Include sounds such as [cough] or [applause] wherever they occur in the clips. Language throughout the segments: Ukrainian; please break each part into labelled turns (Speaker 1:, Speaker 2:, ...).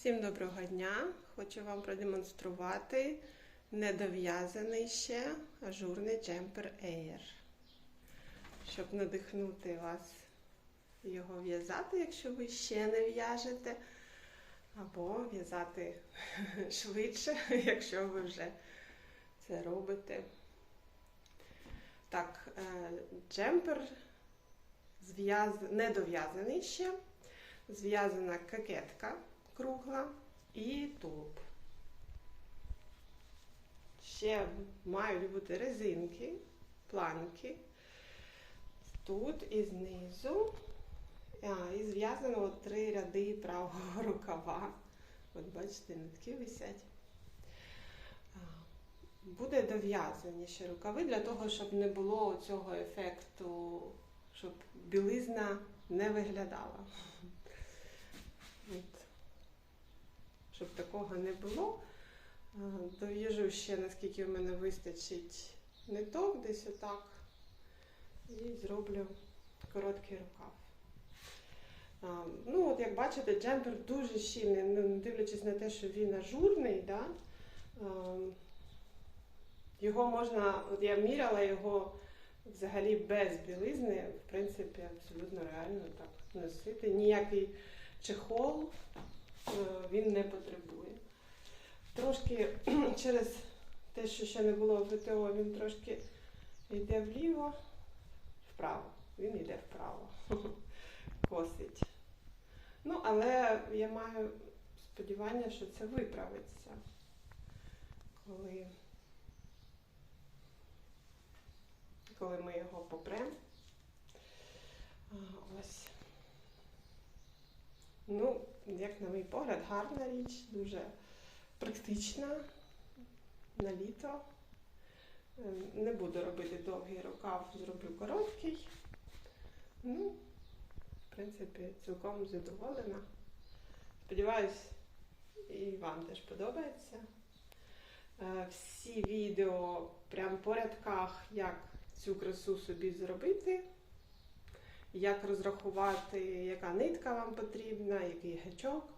Speaker 1: Всім доброго дня! Хочу вам продемонструвати недов'язаний ще ажурний джемпер Air. Щоб надихнути вас його в'язати, якщо ви ще не в'яжете, або в'язати [laughs] швидше, [laughs] якщо ви вже це робите. Так, е, джемпер недов'язаний ще, зв'язана кокетка кругла і тулуб. Ще мають бути резинки, планки. Тут і знизу. А, і зв'язано три ряди правого [laughs] рукава. От бачите, нитки висять. Буде дов'язані ще рукави для того, щоб не було цього ефекту, щоб білизна не виглядала. [laughs] От щоб такого не було. Е, Дов'яжу ще, наскільки в мене вистачить ниток, десь отак. І зроблю короткий рукав. Ну, от як бачите, джемпер дуже щільний, ну, дивлячись на те, що він ажурний, да? його можна, от я міряла його взагалі без білизни, в принципі, абсолютно реально так носити. Ніякий чехол е, він не потребує. Трошки [clears throat] через те, що ще не було ВТО, він трошки йде вліво, вправо. Він йде вправо. [laughs] Косить. Ну, але я маю сподівання, що це виправиться. Коли, коли ми його попремо. Ось. Ну, як на мій погляд, гарна річ, дуже практична на літо. Е, Не буду робити довгий рукав, зроблю короткий. Ну, в принципі, цілком задоволена. Сподіваюсь, і вам теж подобається. Е, Всі відео прямо по рядках, як цю красу собі зробити як розрахувати, яка нитка вам потрібна, який гачок.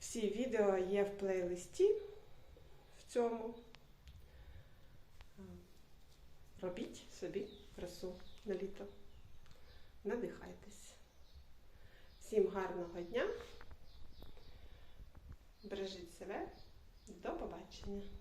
Speaker 1: Всі відео є в плейлисті в цьому. Робіть собі красу на літо. Надихайтесь. Всім гарного дня. Бережіть себе. До побачення.